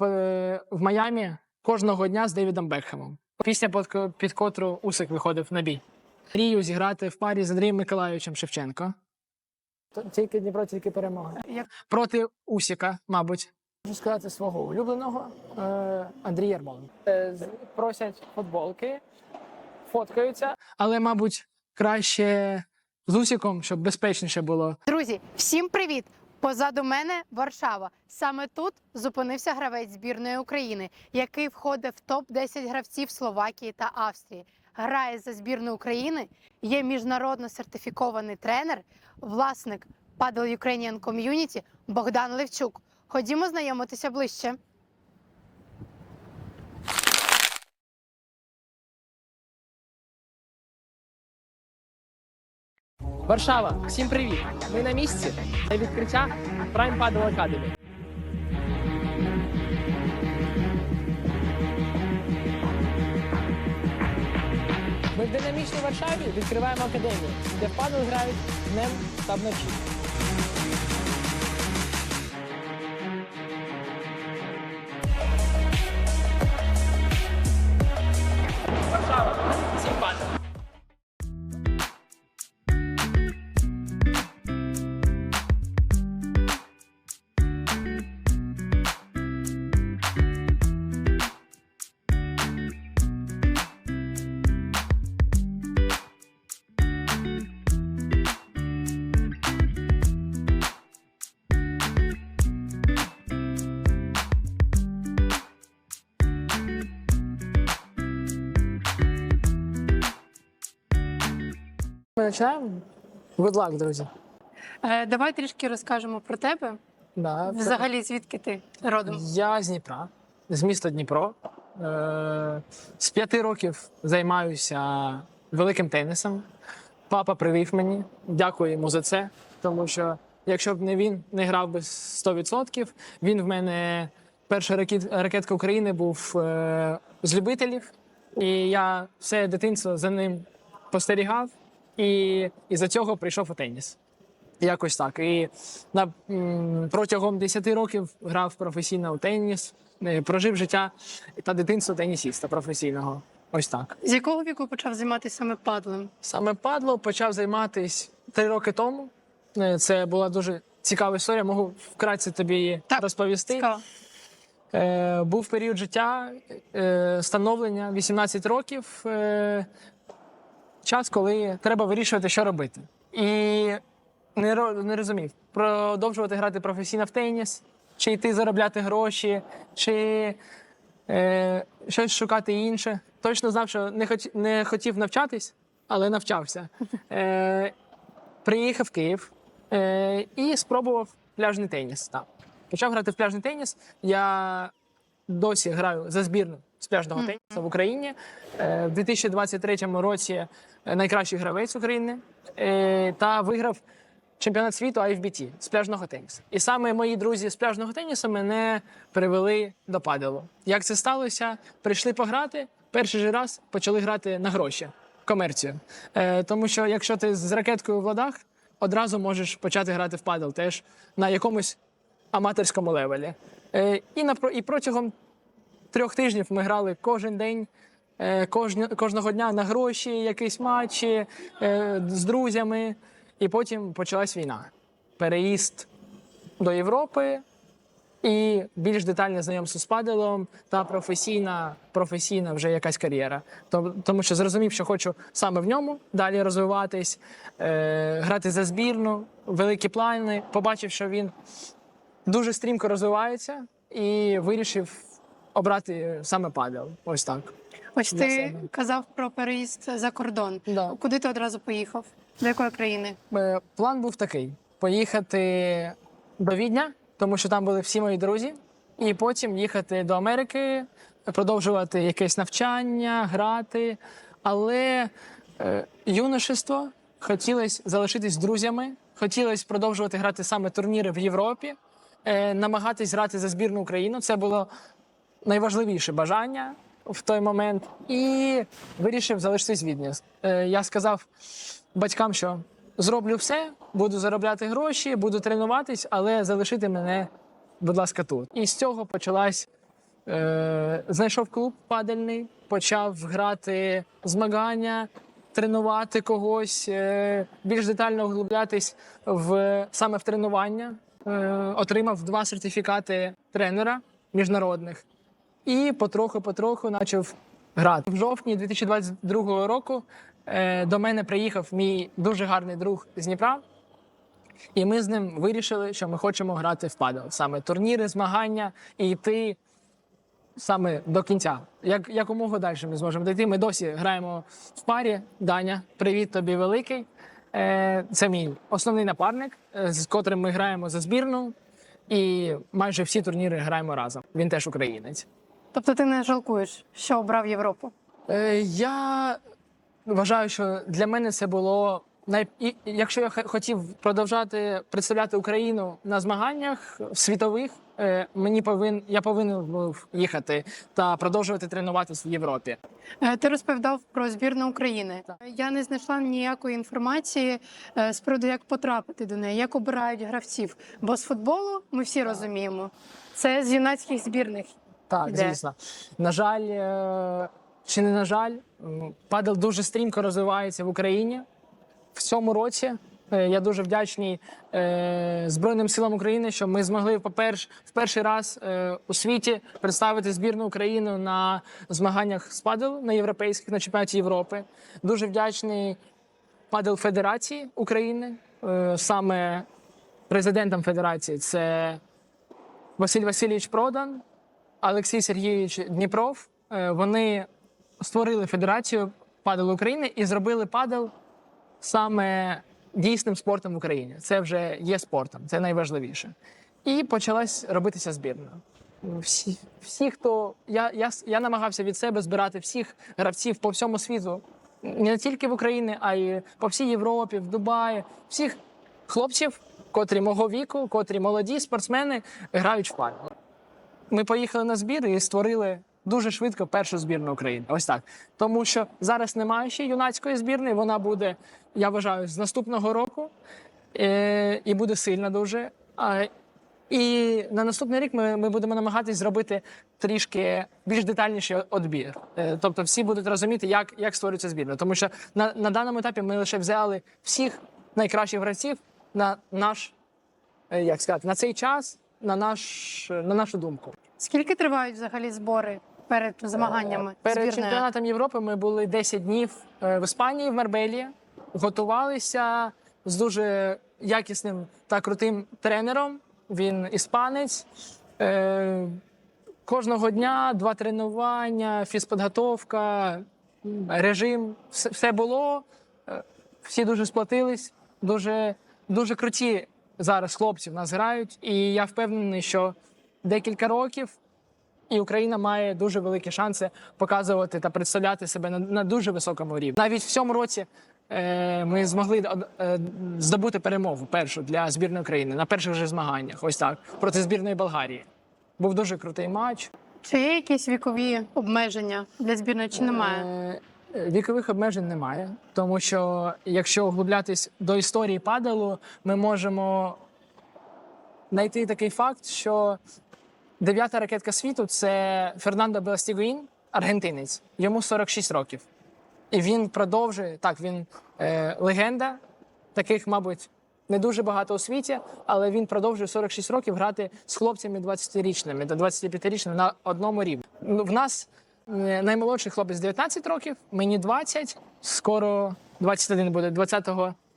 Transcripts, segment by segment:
в Майамі кожного дня з Девідом Бекхемом. Пісня, під, під котру Усик виходив на бій. Мрію зіграти в парі з Андрієм Миколайовичем Шевченко. Тільки Дніпро, тільки перемога. Як Проти Усіка, мабуть. Можу сказати свого улюбленого е, Андрій Ярмоленко. Е, просять футболки, фоткаються, але, мабуть, краще з Усіком, щоб безпечніше було. друзі, всім привіт! Позаду мене Варшава. Саме тут зупинився гравець збірної України, який входить в топ 10 гравців Словакії та Австрії. Грає за збірну України, є міжнародно сертифікований тренер, власник Paddle Ukrainian Community Богдан Левчук. Ходімо знайомитися ближче. Варшава, всім привіт! Ми на місці для відкриття Prime Paddle Academy. Ми в динамічній Варшаві відкриваємо академію, де в падл грають днем та вночі. Ми починаємо? Good luck, друзі. Е, давай трішки розкажемо про тебе. Да, Взагалі, звідки ти родом? Я з Дніпра, з міста Дніпро. Е, з п'яти років займаюся великим тенісом. Папа привів мені. Дякую йому за це. Тому що якщо б не він не грав би 100%, він в мене перша ракет, ракетка України був е, з любителів. І я все дитинство за ним спостерігав, і, і за цього прийшов у теніс. Якось так. І на, протягом 10 років грав професійно у теніс, е, прожив життя та дитинство тенісіста професійного. Ось так. З якого віку почав займатися саме падлем? Саме падло почав займатися три роки тому. Е, Це була дуже цікава історія. Можу вкратце тобі її Так, розповісти. Цікаво. Е, був період життя, е, становлення 18 років. Е, час, коли треба вирішувати, що робити. І не, не розумів, продовжувати грати професійно в теніс, чи йти заробляти гроші, чи е, щось шукати інше. Точно знав, що не, хоті, не хотів навчатись, але навчався. Е, приїхав в Київ е, і спробував пляжний теніс. Так. Почав грати в пляжний теніс. Я досі граю за збірну з пляжного тенісу в Україні. Е, В 2023 році е, найкращий гравець України е, та виграв чемпіонат світу IFBT з пляжного тенісу. І саме мої друзі з пляжного тенісу мене привели до паделу. Як це сталося? Прийшли пограти. Перший же раз почали грати на гроші, комерцію. Е, тому що якщо ти з ракеткою в ладах, одразу можеш почати грати в падел теж на якомусь аматорському левелі. І, напро- і протягом трьох тижнів ми грали кожен день, е, кожного дня на гроші, якісь матчі е, з друзями. І потім почалась війна. Переїзд до Європи і більш детальне знайомство з паделом та професійна, професійна вже якась кар'єра. Тому, що зрозумів, що хочу саме в ньому далі розвиватись, е, грати за збірну, великі плани. Побачив, що він дуже стрімко розвивається, і вирішив обрати саме падел. Ось так. Ось ти себе. казав про переїзд за кордон. Да. Куди ти одразу поїхав? До якої країни? Е, План був такий: поїхати до Відня, тому що там були всі мої друзі, і потім їхати до Америки, продовжувати якесь навчання, грати. Але е, юношество хотілося залишитись з друзями, хотілося продовжувати грати саме турніри в Європі, е, намагатись грати за збірну Україну. Це було найважливіше бажання в той момент. І вирішив залишитись в Відні. Е, я сказав батькам, що зроблю все, буду заробляти гроші, буду тренуватись, але залишити мене, будь ласка, тут. І з цього почалась Е, знайшов клуб падельний, почав грати змагання, тренувати когось, е, більш детально углублятись в саме в тренування. Е, отримав два сертифікати тренера міжнародних і потроху-потроху почав грати. В жовтні 2022 року е, до мене приїхав мій дуже гарний друг з Дніпра. І ми з ним вирішили, що ми хочемо грати в падел. Саме турніри, змагання і йти саме до кінця. Як якомога далі ми зможемо дійти. Ми досі граємо в парі. Даня, привіт тобі великий. Е, Це мій основний напарник, е, з котрим ми граємо за збірну. І майже всі турніри граємо разом. Він теж українець. Тобто ти не жалкуєш, що обрав Європу? Е, я вважаю, що для мене це було най... і якщо я хотів продовжати представляти Україну на змаганнях світових, е, мені повин я повинен був їхати та продовжувати тренуватися в Європі. Е, Ти розповідав про збірну України. Так. Я не знайшла ніякої інформації е, з приводу, як потрапити до неї, як обирають гравців. Бо з футболу ми всі розуміємо. Це з юнацьких збірних. Так, Іде. звісно. На жаль, е, чи не на жаль, м, падел дуже стрімко розвивається в Україні. В цьому році е, я дуже вдячний е, Збройним силам України, що ми змогли, по-перше, в перший раз е, у світі представити збірну України на змаганнях з падел на європейських на чемпіонаті Європи. Дуже вдячний падел Федерації України, е, саме президентом Федерації. Це Василь Васильович Продан, Олексій Сергійович Дніпров. Е, Вони створили Федерацію падел України і зробили падел саме дійсним спортом в Україні. Це вже є спортом, це найважливіше. І почалась робитися збірна. Всі, всі хто я, я, я намагався від себе збирати всіх гравців по всьому світу, не тільки в Україні, а й по всій Європі, в Дубаї, всіх хлопців, котрі мого віку, котрі молоді спортсмени грають в падел. Ми поїхали на збір і створили дуже швидко першу збірну України. Ось так. Тому що зараз немає ще юнацької збірної. Вона буде, я вважаю, з наступного року е, і буде сильна дуже. І на наступний рік ми, ми будемо намагатись зробити трішки більш детальніший відбір. Е, тобто всі будуть розуміти, як, як створюється збірна. Тому що на, на даному етапі ми лише взяли всіх найкращих гравців на наш, е, як сказати, на цей час, на, наш, на нашу думку. Скільки тривають взагалі збори перед змаганнями? Е, Перед збірної? чемпіонатом Європи ми були 10 днів е, в Іспанії, в Марбелі. Готувалися з дуже якісним та крутим тренером. Він іспанець. Е, Кожного дня два тренування, фізпідготовка, м, режим. Все, було. Всі дуже сплатились. Дуже, дуже круті зараз хлопці в нас грають. І я впевнений, що декілька років і Україна має дуже великі шанси показувати та представляти себе на, на дуже високому рівні. Навіть в цьому році е, ми змогли е, здобути перемогу першу для збірної України на перших же змаганнях. Ось так проти збірної Болгарії. Був дуже крутий матч. Чи є якісь вікові обмеження для збірної, чи немає? Е, Вікових обмежень немає, тому що якщо углублятись до історії падалу, ми можемо знайти такий факт, що дев'ята ракетка світу це Фернандо Беластігуїн, аргентинець. Йому 46 років. І він продовжує так. Він е, легенда, таких, мабуть, не дуже багато у світі, але він продовжує 46 років грати з хлопцями 20-річними та 25-річними на одному рівні. Ну, В нас е, наймолодший хлопець 19 років, мені 20, скоро 21 буде 20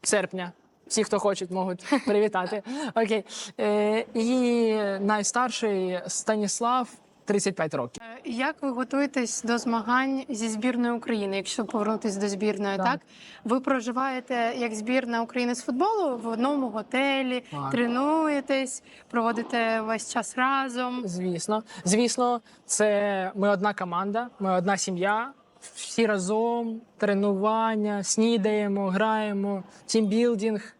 серпня. Всі, хто хочуть, можуть привітати. Окей. Е, і найстарший Станіслав 35 років. Е, Як ви готуєтесь до змагань зі збірною України, якщо повернутися до збірної? Так. Так. ви проживаєте як збірна України з футболу в одному готелі, Так. тренуєтесь, проводите весь час разом. Звісно, звісно, це ми одна команда, ми одна сім'я. Всі разом, тренування, снідаємо, граємо, тімбілдинг,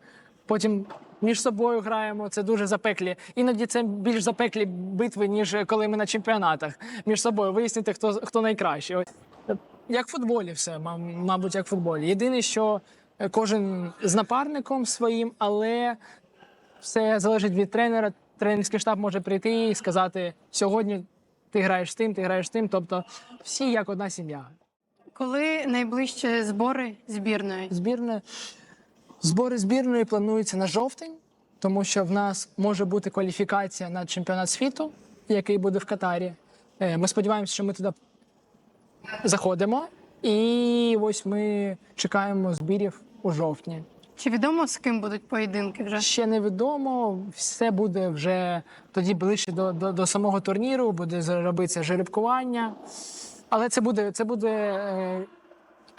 потім між собою граємо. Це дуже запеклі. Іноді це більш запеклі битви, ніж коли ми на чемпіонатах. Між собою вияснити, хто, хто найкращий. Ось. Як в футболі, все, мабуть, як в футболі. Єдине, що е, кожен з напарником своїм, але все залежить від тренера. Тренерський штаб може прийти і сказати: сьогодні ти граєш тим, ти граєш тим. Тобто всі як одна сім'я. Коли найближчі збори збірної? Збірне збори збірної плануються на жовтень, тому що в нас може бути кваліфікація на чемпіонат світу, який буде в Катарі. Е, Ми сподіваємося, що ми туди заходимо. І ось ми чекаємо збірів у жовтні. Чи відомо з ким будуть поєдинки вже? Ще невідомо, все буде вже тоді ближче до, до, до самого турніру, буде робитися жеребкування. Але це буде, це буде е,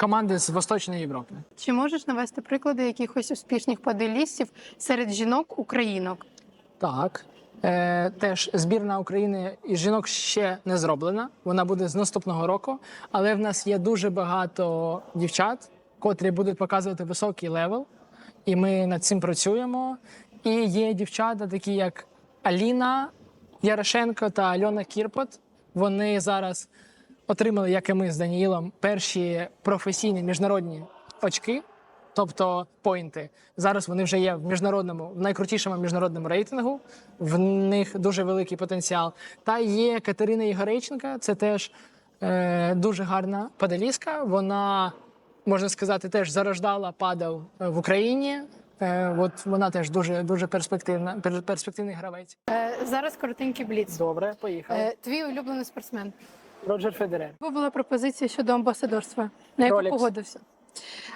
команди з Восточної Європи. Чи можеш навести приклади якихось успішних паделістів серед жінок українок? Так. Е, теж збірна України із жінок ще не зроблена. Вона буде з наступного року. Але в нас є дуже багато дівчат, котрі будуть показувати високий левел. І ми над цим працюємо. І є дівчата, такі як Аліна Ярошенко та Альона Кірпот. Вони зараз отримали, як і ми з Даніїлом, перші професійні міжнародні очки, тобто поінти. Зараз вони вже є в міжнародному, в найкрутішому міжнародному рейтингу. В них дуже великий потенціал. Та є Катерина Ігорейченка, це теж е, дуже гарна падаліска. Вона, можна сказати, теж зарождала падал е, в Україні. Е, от вона теж дуже дуже перспективна, пер- перспективний гравець. Е, зараз коротенький бліц. Добре, поїхали. Е, твій улюблений спортсмен. Роджер Федерер. Була пропозиція щодо амбасадорства, на яку Rolex. погодився.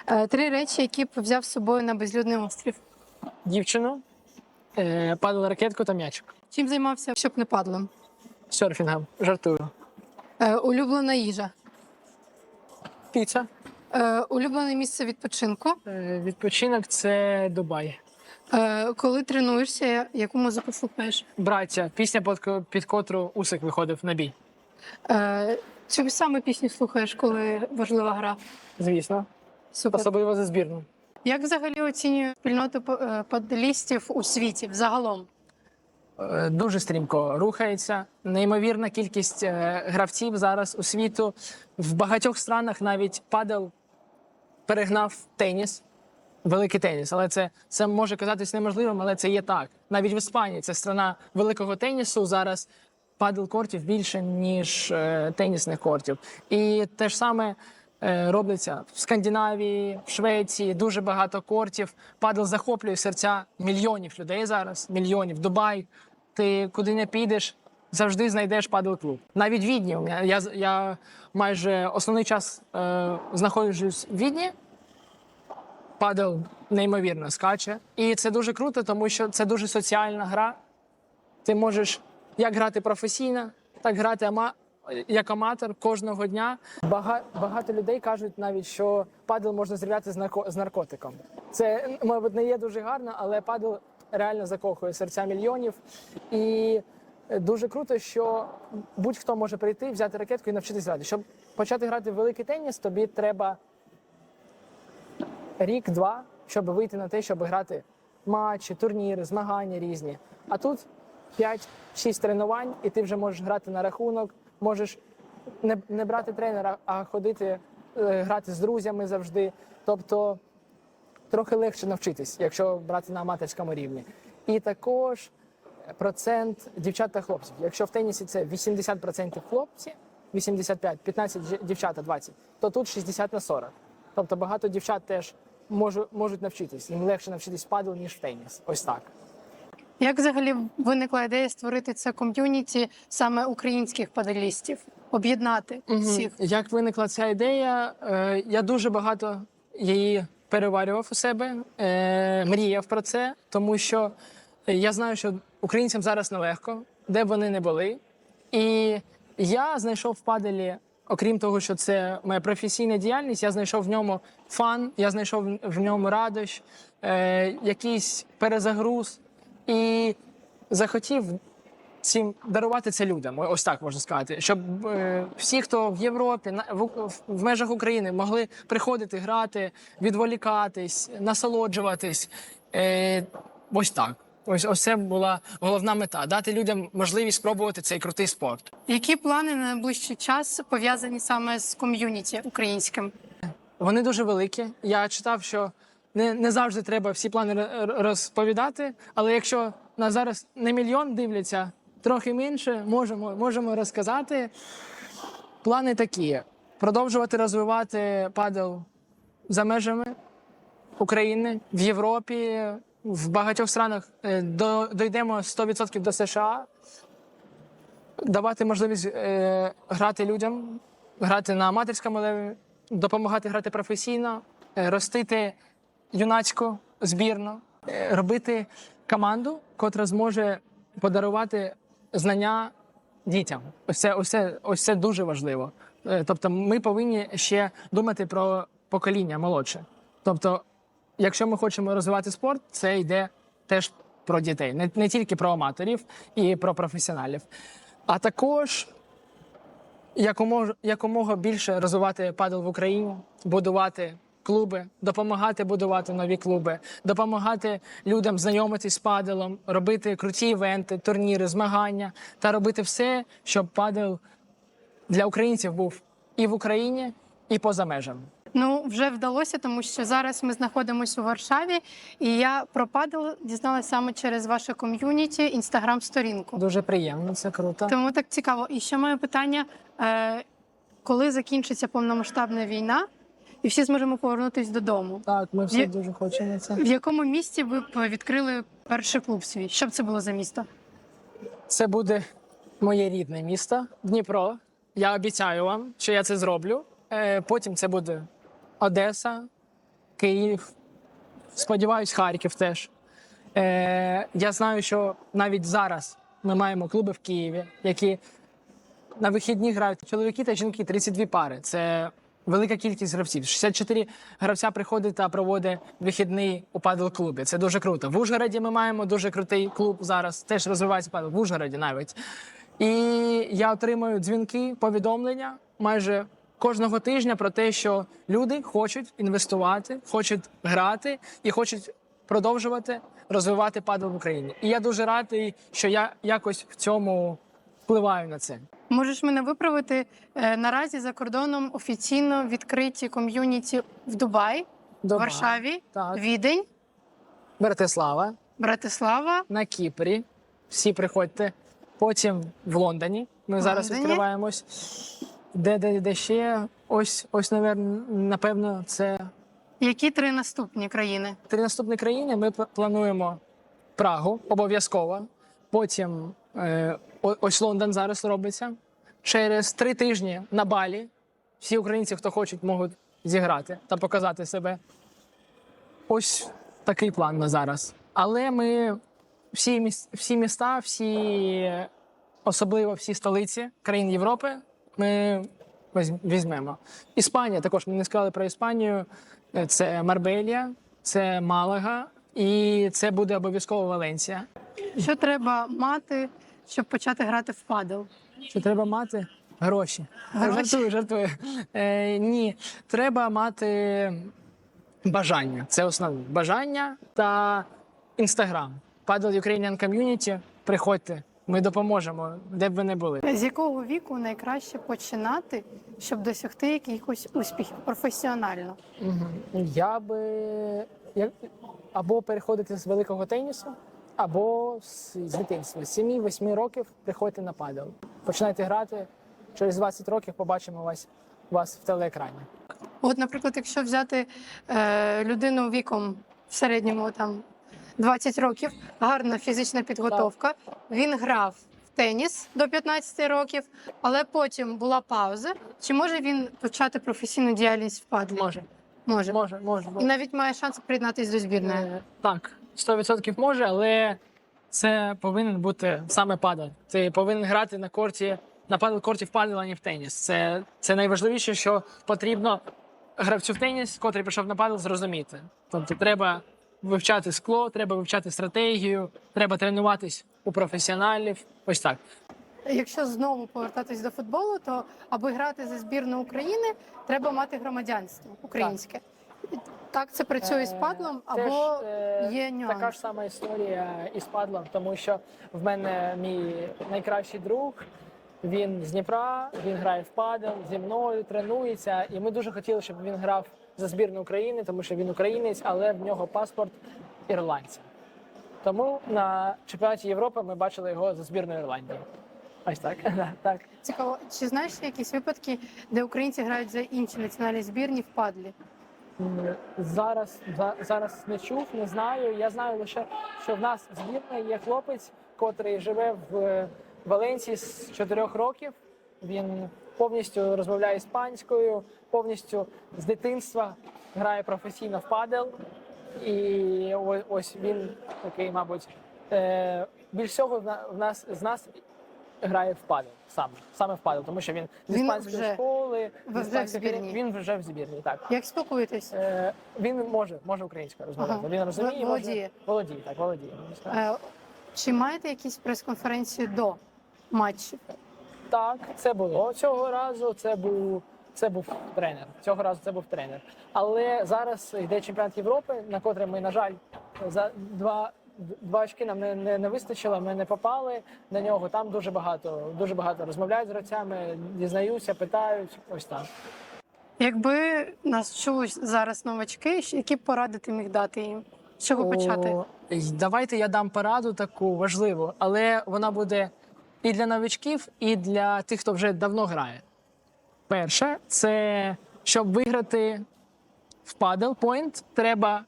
Е, три речі, які б взяв з собою на безлюдний острів. Дівчину, е, падал ракетку та м'ячик. Чим займався, щоб не падлом? Серфінгом. Жартую. Е, улюблена їжа. Піца. Улюблене місце відпочинку. Відпочинок це Дубай. Коли тренуєшся, яку музику слухаєш? Браття, пісня, під котру Усик виходив на бій. Е, цю саме пісню слухаєш, коли важлива гра? Звісно. Супер. Особливо за збірну. Як взагалі оцінює спільноту е, у світі взагалом? Е, Дуже стрімко рухається. Неймовірна кількість гравців зараз у світу. В багатьох странах навіть падал перегнав теніс, великий теніс. Але це, це може казатись неможливим, але це є так. Навіть в Іспанії це страна великого тенісу. Зараз падал кортів більше, ніж е, тенісних кортів. І те ж саме. е, Робиться в Скандинавії, в Швеції дуже багато кортів. Падал захоплює серця мільйонів людей зараз. Мільйонів. Дубай. Ти куди не підеш, завжди знайдеш падал клуб. Навіть Відні. Я, я майже основний час е, знаходжусь в Відні. Падал неймовірно скаче. І це дуже круто, тому що це дуже соціальна гра. Ти можеш як грати професійно, так грати ама... як аматор кожного дня. Бага... Багато людей кажуть навіть, що падал можна зрівняти з, нарко... з наркотиком. Це, мабуть, не є дуже гарно, але падал реально закохує серця мільйонів. І дуже круто, що будь-хто може прийти, взяти ракетку і навчитися грати. Щоб почати грати в великий теніс, тобі треба рік-два, щоб вийти на те, щоб грати матчі, турніри, змагання різні. А тут 5-6 тренувань, і ти вже можеш грати на рахунок, можеш не, не брати тренера, а ходити, е, грати з друзями завжди. Тобто трохи легше навчитись, якщо брати на аматорському рівні. І також процент дівчат та хлопців. Якщо в тенісі це 80% хлопці, 85, 15 дж- дівчата, 20, то тут 60 на 40. Тобто багато дівчат теж можу, можуть навчитись. Їм легше навчитись падл, ніж в теніс. Ось так. Як взагалі виникла ідея створити це ком'юніті саме українських паделістів, об'єднати всіх? Як виникла ця ідея? Е, я дуже багато її переварював у себе, е, мріяв про це, тому що я знаю, що українцям зараз нелегко, де б вони не були. І я знайшов в паделі, окрім того, що це моя професійна діяльність, я знайшов в ньому фан, я знайшов в ньому радощ, е, якийсь перезагруз і захотів цим дарувати це людям. Ось так можна сказати, щоб е, всі, хто в Європі, на в, в- межах України могли приходити, грати, відволікатись, насолоджуватись. Е, ось так. Ось ось це була головна мета дати людям можливість спробувати цей крутий спорт. Які плани на найближчий час пов'язані саме з ком'юніті українським? Вони дуже великі. Я читав, що не, не завжди треба всі плани розповідати, але якщо на зараз не мільйон дивляться, трохи менше, можемо, можемо розказати. Плани такі: продовжувати розвивати падел за межами України в Європі, в багатьох странах е, до, дійдемо 100% до США, давати можливість е, грати людям, грати на аматорському леві, допомагати грати професійно, е, ростити юнацьку збірну, е, робити команду, котра зможе подарувати знання дітям. Ось це, ось це, ось це дуже важливо. Е, Тобто, ми повинні ще думати про покоління молодше. Тобто, якщо ми хочемо розвивати спорт, це йде теж про дітей, не, не тільки про аматорів і про професіоналів, а також якомога, більше розвивати падел в Україні, будувати клуби, допомагати будувати нові клуби, допомагати людям знайомитись з паделом, робити круті івенти, турніри, змагання та робити все, щоб падел для українців був і в Україні, і поза межами. Ну, вже вдалося, тому що зараз ми знаходимося у Варшаві, і я про падел дізналася саме через ваше ком'юніті, інстаграм-сторінку. Дуже приємно, це круто. Тому так цікаво. І ще моє питання: е, коли закінчиться повномасштабна війна, і всі зможемо повернутися додому. Так, ми всі Є- дуже хочемо це. В якому місті ви б відкрили перший клуб свій? Що б це було за місто? Це буде моє рідне місто Дніпро. Я обіцяю вам, що я це зроблю. Е, Потім це буде Одеса, Київ. Сподіваюсь, Харків теж. Е, Я знаю, що навіть зараз ми маємо клуби в Києві, які на вихідні грають чоловіки та жінки 32 пари. Це велика кількість гравців. 64 гравця приходить та проводить вихідний у падел-клубі. Це дуже круто. В Ужгороді ми маємо дуже крутий клуб зараз. Теж розвивається падел. В Ужгороді навіть. І я отримую дзвінки, повідомлення майже кожного тижня про те, що люди хочуть інвестувати, хочуть грати і хочуть продовжувати розвивати падел в Україні. І я дуже радий, що я якось в цьому впливаю на це. Можеш мене виправити Е, наразі за кордоном офіційно відкриті ком'юніті в Дубаї, Дома. Варшаві, Так. Відень, Братислава, Братислава. на Кіпрі. Всі приходьте. Потім в Лондоні. Ми зараз Лондоні. відкриваємось. Де, де, де ще? Ось, ось, напевно, це Які три наступні країни? три наступні країни. Ми плануємо Прагу обов'язково. Потім ось Лондон зараз робиться. Через три тижні на Балі. Всі українці, хто хочуть, можуть зіграти та показати себе. Ось такий план на зараз. Але ми всі, міс- всі міста, всі, особливо всі столиці країн Європи, ми візь- візьмемо. Іспанія також ми не сказали про Іспанію. Е, Це Марбелія, це Малага, і це буде обов'язково Валенсія. Що треба мати, щоб почати грати в падел? Що треба мати гроші. Гроші? Жартую, жартую. Е, ні, треба мати бажання. Це основне бажання та інстаграм. Paddle Ukrainian Community. Приходьте, ми допоможемо, де б ви не були. З якого віку найкраще починати, щоб досягти якихось успіхів професіонально? Мгм. Я би як- або переходити з великого тенісу, або з, дитинства. З 7-8 років приходьте на падел. Починайте грати. Через 20 років побачимо вас, вас в телеекрані. От, наприклад, якщо взяти е, людину віком в середньому там 20 років, гарна фізична підготовка, він грав в теніс до 15 років, але потім була пауза. Чи може він почати професійну діяльність в падлі? Може, Може. може, може. І навіть має шанс приєднатися до збірної. Е, Так, 100% може, але це повинен бути саме падал. Ти повинен грати на корті, на падал корті в падал, а не в теніс. Це, це найважливіше, що потрібно гравцю в теніс, котрий прийшов на падал, зрозуміти. Тобто треба вивчати скло, треба вивчати стратегію, треба тренуватись у професіоналів. Ось так. Якщо знову повертатись до футболу, то аби грати за збірну України, треба мати громадянство українське. Так це працює з падлом, або Теж, е, є нюанс. Така ж сама історія із падлом, тому що в мене мій найкращий друг. Він з Дніпра, він грає в падел зі мною, тренується. І ми дуже хотіли, щоб він грав за збірну України, тому що він українець, але в нього паспорт ірландця. Тому на чемпіонаті Європи ми бачили його за збірною Ірландії. Ось так. Так. Цікаво, чи знаєш якісь випадки, де українці грають за інші національні збірні в падлі? Зараз зараз не чув, не знаю. Я знаю лише, що в нас в збірної є хлопець, котрий живе в е, Валенції з 4 років. Він повністю розмовляє іспанською, повністю з дитинства грає професійно в падел. І ось він такий, мабуть, е, більш всього в нас з нас грає в падел саме, саме в падел, тому що він з Він іспанської вже- школи, ви з вже в збірній? він вже в збірній, так. Як спілкуєтесь? Е, він може, може українською розмовляти. Ага. Він розуміє, Володіє. Може, володіє, так, володіє. можна сказати. Е, Чи маєте якісь прес-конференції до матчів? Так, це було цього разу. Це був це був тренер. Цього разу це був тренер. Але зараз йде чемпіонат Європи, на котрий ми, на жаль, за два. Два очки нам не, не, не вистачило, ми не попали на нього. Там дуже багато, дуже багато розмовляють з гравцями, дізнаються, питають. Ось так. Якби нас чули зараз новачки, які поради ти міг дати їм? З чого почати? О, Давайте я дам пораду таку важливу, але вона буде і для новичків, і для тих, хто вже давно грає. Перше, це щоб виграти в Point, треба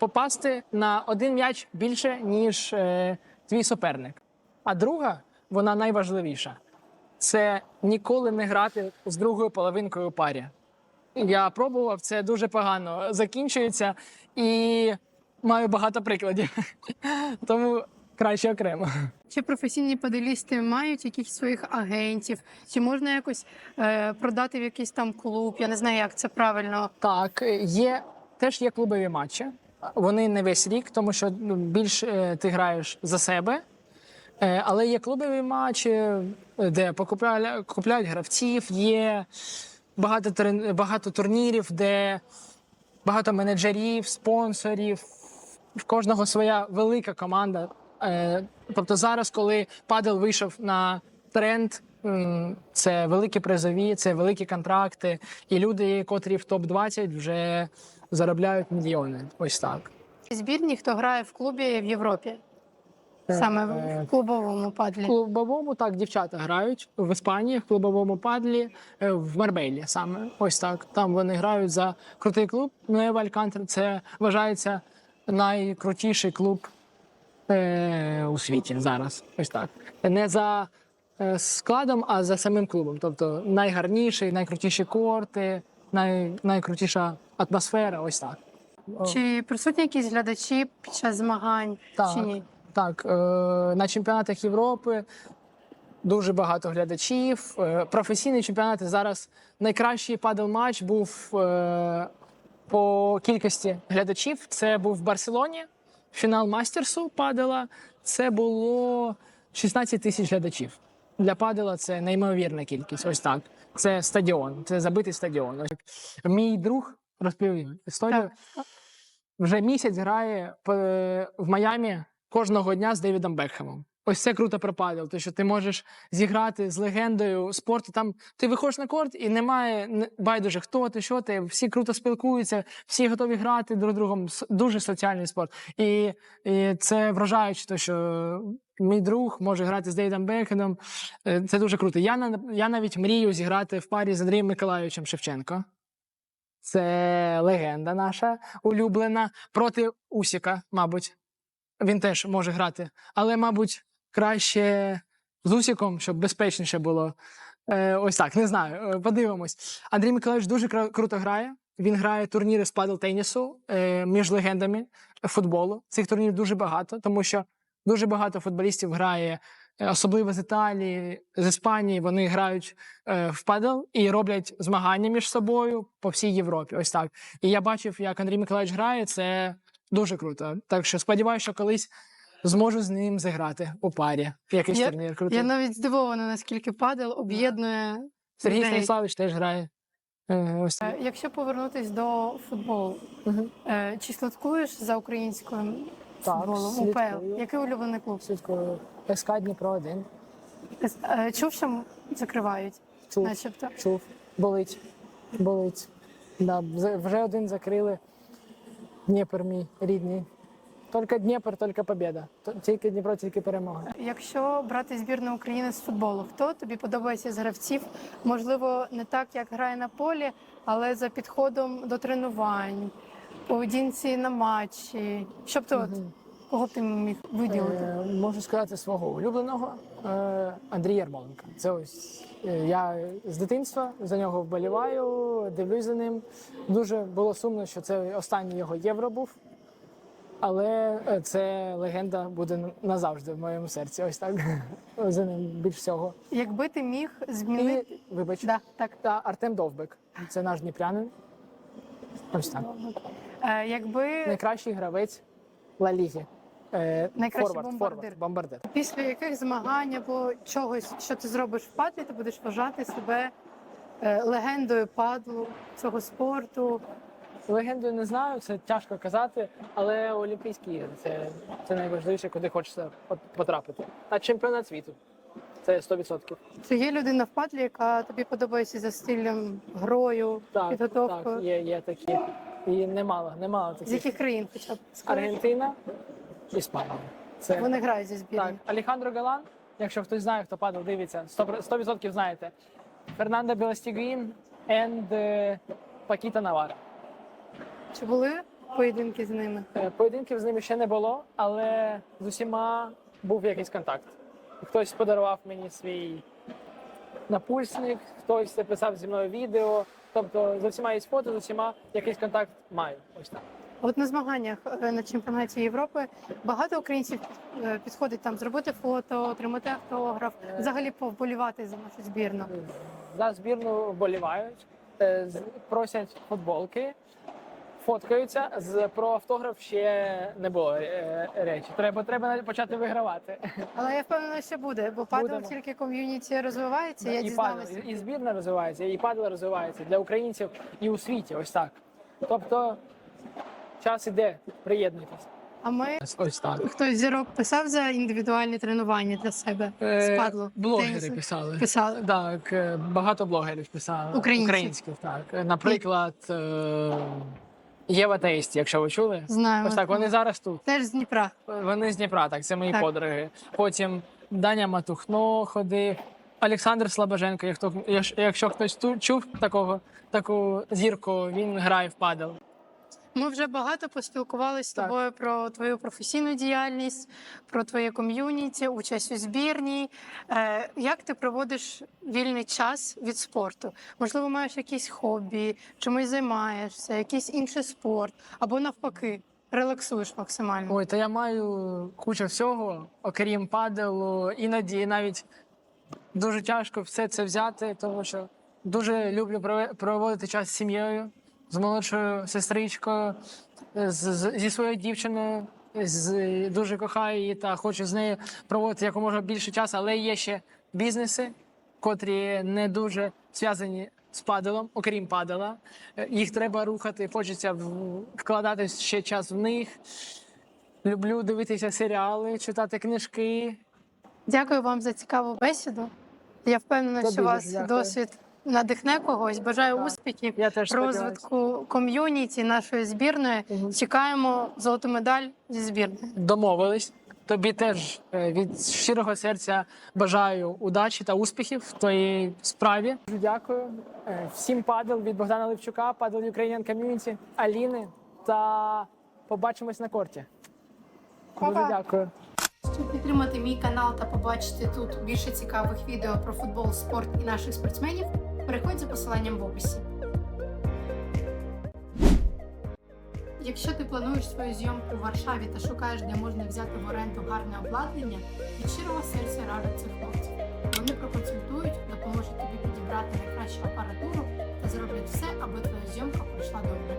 попасти на один м'яч більше, ніж е, твій суперник. А друга, вона найважливіша це ніколи не грати з другою половинкою у парі. Я пробував, це дуже погано закінчується і маю багато прикладів. Тому краще окремо. Чи професійні паделісти мають якихось своїх агентів? Чи можна якось е, продати в якийсь там клуб? Я не знаю, як це правильно. Так, є теж є клубові матчі. Вони не весь рік, тому що ну, більш е, ти граєш за себе. Е, але є клубові матчі, де покупляють купляють гравців, є багато, трен- багато турнірів, де багато менеджерів, спонсорів. В кожного своя велика команда. Е, тобто зараз, коли падел вийшов на тренд, це великі призові, це великі контракти, і люди, котрі в топ 20 вже заробляють мільйони. Ось так. Збірні, хто грає в клубі в Європі, саме Е, в клубовому В падлі. клубовому так дівчата грають в Іспанії, в клубовому падлі, е, в Марбелі саме. Ось так. Там вони грають за крутий клуб. Нуева Алькантра це вважається найкрутіший клуб е, у світі зараз. Ось так. Не за е, складом, а за самим клубом. Тобто найгарніший, найкрутіші корти, най, найкрутіша атмосфера. Ось так. Чи присутні якісь глядачі під час змагань Так. чи ні? Так, е, на чемпіонатах Європи дуже багато глядачів. Е, професійні чемпіонати зараз найкращий падел-матч був е, по кількості глядачів. Це був в Барселоні, фінал мастерсу падела. Це було 16 тисяч глядачів. Для падела це неймовірна кількість. Ось так. Це стадіон, це забитий стадіон. Мій друг розповів історію Так. вже місяць грає п- в Майамі кожного дня з Девідом Бекхемом. Ось це круто про падел, тому що ти можеш зіграти з легендою спорту. Там ти виходиш на корт і немає байдуже, хто ти, що ти. Всі круто спілкуються, всі готові грати друг другом. Дуже соціальний спорт. І, і це вражаюче, то що мій друг може грати з Девідом Бекхемом. Е, Це дуже круто. Я, я навіть мрію зіграти в парі з Андрієм Миколайовичем Шевченко. Це легенда наша улюблена проти Усіка, мабуть. Він теж може грати. Але, мабуть, краще з Усіком, щоб безпечніше було. Е, ось так, не знаю. е, Подивимось. Андрій Миколаївич дуже круто грає. Він грає турніри з падел тенісу е, між легендами футболу. Цих турнірів дуже багато, тому що дуже багато футболістів грає, е, особливо з Італії, з Іспанії. Вони грають е, в падел і роблять змагання між собою по всій Європі. Ось так. І я бачив, як Андрій Миколаївич грає. Це дуже круто. Так що сподіваюся, що колись зможу з ним зіграти у парі. в Якийсь Я- турнір. Крутий. Я навіть здивована, наскільки падел об'єднує. Сергій людей. Станіславович теж грає. Е, Ось Е, Якщо повернутись до футболу, е, чи слідкуєш за українським Так, футболом? УПЛ? Який улюблений клуб? Слідкую. СК Дніпро 1. Е, Чув, що закривають, Чув, начебто. чув. Болить. Болить. Да, вже один закрили. Дніпр мій рідний. Тільки Дніпро, тільки побіда. Тільки Дніпро, тільки перемога. Якщо брати збірну України з футболу, хто тобі подобається з гравців? Можливо, не так, як грає на полі, але за підходом до тренувань, поведінці на матчі. Щоб ти от кого ти міг виділити? Е, можу сказати свого улюбленого е, Андрій Ярмоленко. Це ось е, я з дитинства за нього вболіваю, дивлюсь за ним. Дуже було сумно, що це останній його євро був. Але е, це легенда буде назавжди в моєму серці. Ось так. За ним більш всього. Якби ти міг змінити. І, вибач, Да, так. та Артем Довбек. Це наш дніпрянин. Ось так. Е, якби Найкращий гравець Ла Ліги. Е, Найкращий форвард, бомбардир. форвард, бомбардир. після яких змагань або чогось, що ти зробиш в падлі, ти будеш вважати себе е, легендою падлу цього спорту. Легенду не знаю, це тяжко казати, але Олімпійські ігри це, це найважливіше, куди хочеться потрапити. А чемпіонат світу це 100%. Чи є людина в падлі, яка тобі подобається за стилем грою, Так, підготовкою? так, є, є такі. І немало, немало таких. З яких країн хоча б? Аргентина, Іспанія. Це Вони грають зі так. збірною. Алехандро Галан, якщо хтось знає, хто падав, дивиться, 100%, 100% знаєте. Фернандо Белостігуін і Пакіта Навара. Чи були поєдинки з ними? Е, Поєдинків з ними ще не було, але з усіма був якийсь контакт. Хтось подарував мені свій напульсник, хтось записав зі мною відео. Тобто з усіма є фото, з усіма якийсь контакт маю. Ось так. От на змаганнях е, на чемпіонаті Європи багато українців е, підходить там зробити фото, отримати автограф, взагалі повболівати за нашу збірну. За збірну вболівають, просять футболки, фоткаються. З про автограф ще не було е, речі. Треба, треба почати вигравати. Але я впевнена, що буде, бо падал тільки ком'юніті розвивається. Я і, дізналася. падал, і збірна розвивається, і падал розвивається для українців і у світі. Ось так. Тобто час іде, приєднуйтесь. А ми Ось так. хтось зірок писав за індивідуальні тренування для себе з падлу. Е, блогери тенісу? писали. Писали. Так, е, багато блогерів писали. Українців. Українських, так. Е, Наприклад, е, Єва Тейсті, якщо ви чули. Знаю. Ось так, вони зараз тут. теж з Дніпра. Вони з Дніпра, так, це мої Так. подруги. Потім Даня Матухно ходив, Олександр Слабоженко, якщо- якщо хтось ту- чув такого, таку зірку, він грає в падал. Ми вже багато поспілкувалися з тобою про твою професійну діяльність, про твоє ком'юніті, участь у збірній. Е, як ти проводиш вільний час від спорту? Можливо, маєш якісь хобі, чимось займаєшся, якийсь інший спорт, або навпаки, релаксуєш максимально. Ой, та я маю кучу всього, окрім падалу. Іноді навіть дуже тяжко все це взяти, тому що дуже люблю проводити час з сім'єю, з молодшою сестричкою, з, з- зі своєю дівчиною. З, дуже кохаю її та хочу з нею проводити якомога більше часу, але є ще бізнеси, котрі не дуже зв'язані з падалом, окрім падала. Їх треба рухати, хочеться вкладати ще час в них. Люблю дивитися серіали, читати книжки. Дякую вам за цікаву бесіду. Я впевнена, Тобі що дуже вас дякую. досвід надихне когось. Бажаю Так. успіхів. Я теж сподіваюся. розвитку ком'юніті нашої збірної. Мгм. Чекаємо золоту медаль зі збірної. Домовились. Тобі теж е, від щирого серця бажаю удачі та успіхів в твоїй справі. Дуже Дякую Е, всім падал від Богдана Левчука, падал Ukrainian Community, Аліни та побачимось на корті. Дуже Па-па. дякую. Щоб підтримати мій канал та побачити тут більше цікавих відео про футбол, спорт і наших спортсменів, переходь за посиланням в описі. Якщо ти плануєш свою зйомку в Варшаві та шукаєш, де можна взяти в оренду гарне обладнання, від щирого серця раджу цих хлопців. Вони проконсультують, допоможуть тобі підібрати найкращу апаратуру та зроблять все, аби твоя зйомка пройшла добре.